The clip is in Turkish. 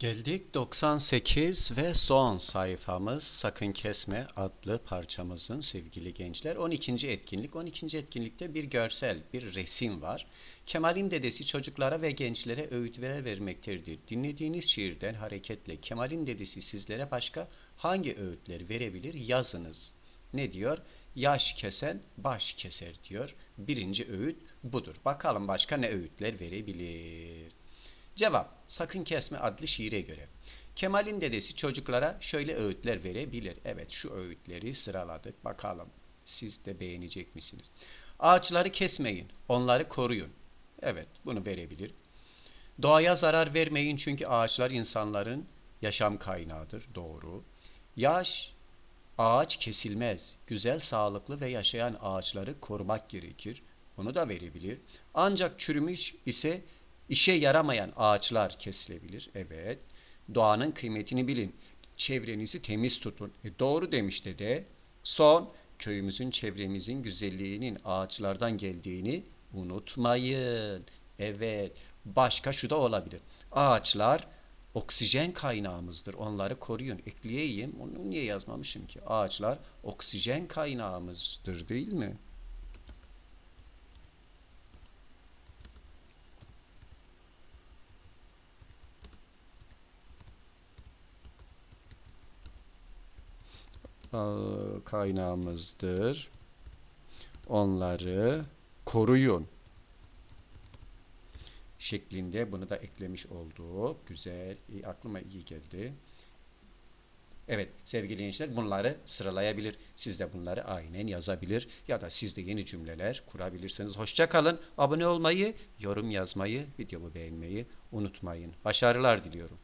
Geldik 98 ve son sayfamız Sakın Kesme adlı parçamızın sevgili gençler. 12. etkinlik. 12. etkinlikte bir görsel, bir resim var. Kemal'in dedesi çocuklara ve gençlere öğütler vermektedir. Dinlediğiniz şiirden hareketle Kemal'in dedesi sizlere başka hangi öğütler verebilir yazınız. Ne diyor? Yaş kesen baş keser diyor. Birinci öğüt budur. Bakalım başka ne öğütler verebilir. Cevap, Sakın Kesme adlı şiire göre. Kemal'in dedesi çocuklara şöyle öğütler verebilir. Evet, şu öğütleri sıraladık. Bakalım siz de beğenecek misiniz? Ağaçları kesmeyin, onları koruyun. Evet, bunu verebilir. Doğaya zarar vermeyin çünkü ağaçlar insanların yaşam kaynağıdır. Doğru. Yaş, ağaç kesilmez. Güzel, sağlıklı ve yaşayan ağaçları korumak gerekir. Onu da verebilir. Ancak çürümüş ise İşe yaramayan ağaçlar kesilebilir. Evet. Doğanın kıymetini bilin. Çevrenizi temiz tutun. E doğru demiş dede. Son, köyümüzün çevremizin güzelliğinin ağaçlardan geldiğini unutmayın. Evet. Başka şu da olabilir. Ağaçlar oksijen kaynağımızdır. Onları koruyun. Ekleyeyim. Onu niye yazmamışım ki? Ağaçlar oksijen kaynağımızdır değil mi? Kaynağımızdır. Onları koruyun. Şeklinde bunu da eklemiş olduk. Güzel. İyi, aklıma iyi geldi. Evet sevgili gençler bunları sıralayabilir. Siz de bunları aynen yazabilir ya da siz de yeni cümleler kurabilirsiniz. Hoşça kalın. Abone olmayı, yorum yazmayı, videomu beğenmeyi unutmayın. Başarılar diliyorum.